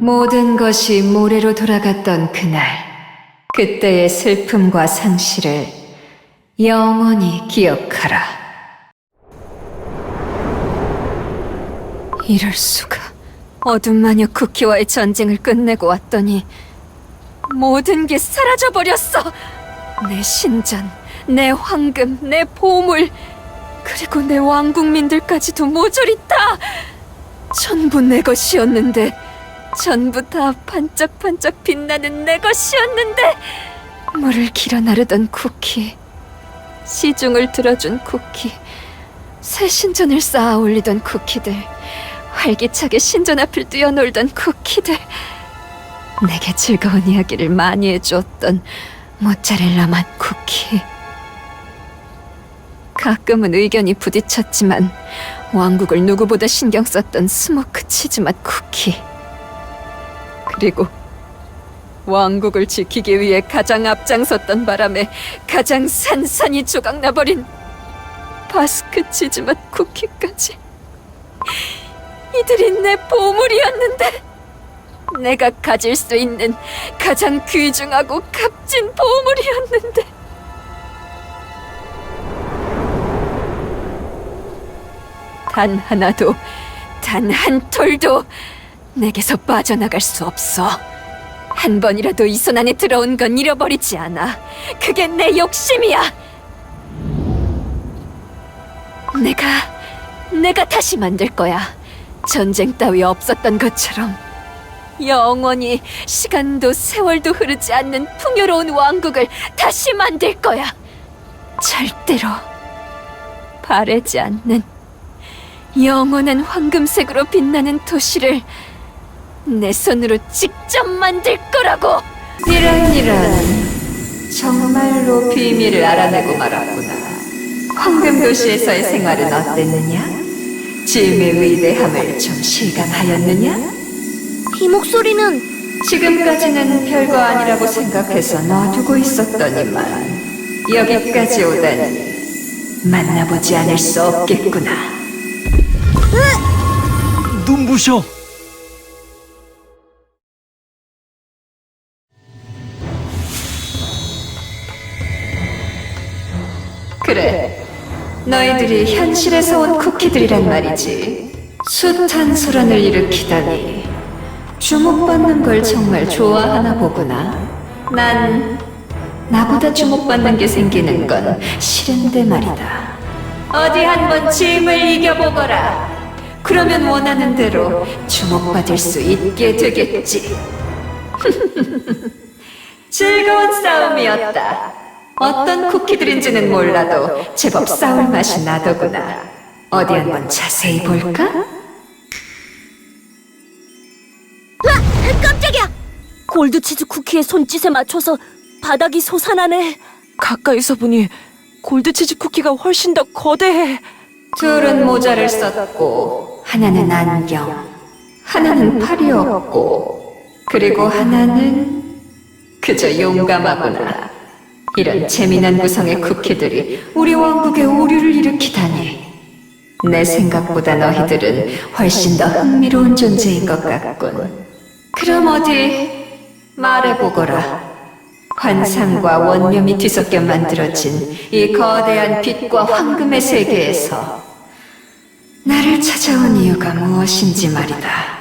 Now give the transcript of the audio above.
모든 것이 모래로 돌아갔던 그날, 그때의 슬픔과 상실을 영원히 기억하라. 이럴 수가. 어둠 마녀 쿠키와의 전쟁을 끝내고 왔더니 모든 게 사라져 버렸어. 내 신전, 내 황금, 내 보물, 그리고 내 왕국민들까지도 모조리 다 전부 내 것이었는데, 전부 다 반짝반짝 빛나는 내 것이었는데, 물을 길어 나르던 쿠키, 시중을 들어준 쿠키, 새 신전을 쌓아 올리던 쿠키들, 활기차게 신전 앞을 뛰어놀던 쿠키들, 내게 즐거운 이야기를 많이 해주었던 모짜렐라 맛 쿠키. 가끔은 의견이 부딪혔지만 왕국을 누구보다 신경 썼던 스모크 치즈 맛 쿠키. 그리고 왕국을 지키기 위해 가장 앞장섰던 바람에 가장 산산이 조각나버린 바스크 치즈 맛 쿠키까지. 이들이 내 보물이었는데 내가 가질 수 있는 가장 귀중하고 값진 보물이었는데 단 하나도 단 한 톨도 내게서 빠져나갈 수 없어. 한 번이라도 이 손 안에 들어온 건 잃어버리지 않아. 그게 내 욕심이야. 내가 내가 다시 만들 거야. 전쟁 따위 없었던 것처럼. 영원히 시간도 세월도 흐르지 않는 풍요로운 왕국을 다시 만들 거야. 절대로 바래지 않는 영원한 황금색으로 빛나는 도시를 내 손으로 직접 만들 거라고. 이런 이런 정말로 비밀을 알아내고 말았구나. 황금 도시에서의 생활은 어땠느냐? 짐의 위대함을 좀 실감하였느냐? 이 목소리는 지금까지는 별거 아니라고 생각해서 놔두고 있었더니만 여기까지 오다니 만나보지 않을 수 없겠구나. 눈부셔. 그래, 너희들이 현실에서 온 쿠키들이란 말이지. 숱한 소란을 일으키다니 주목받는 걸 정말 좋아하나 보구나. 난 나보다 주목받는 게 생기는 건 싫은데 말이다. 어디 한번 짐을 이겨보거라. 그러면 원하는 대로 주목받을 수 있게 되겠지. 즐거운 싸움이었다. 어떤 쿠키들인지는 몰라도 제법 싸울 맛이 나더구나. 어디 한번 자세히 볼까? 으아! 깜짝이야! 골드치즈 쿠키의 손짓에 맞춰서 바닥이 솟아나네. 가까이서 보니 골드치즈 쿠키가 훨씬 더 거대해. 둘은 모자를 썼고 하나는 안경, 하나는 팔이 없고 그리고 하나는 그저 용감하구나. 이런 재미난 구성의 쿠키들이 우리 왕국에 오류를 일으키다니. 내 생각보다 너희들은 훨씬 더 흥미로운 존재인 것 같군. 그럼 어디 말해보거라. 환상과 원념이 뒤섞여 만들어진 이 거대한 빛과 황금의 세계에서 나를 찾아온 이유가 무엇인지 말이다.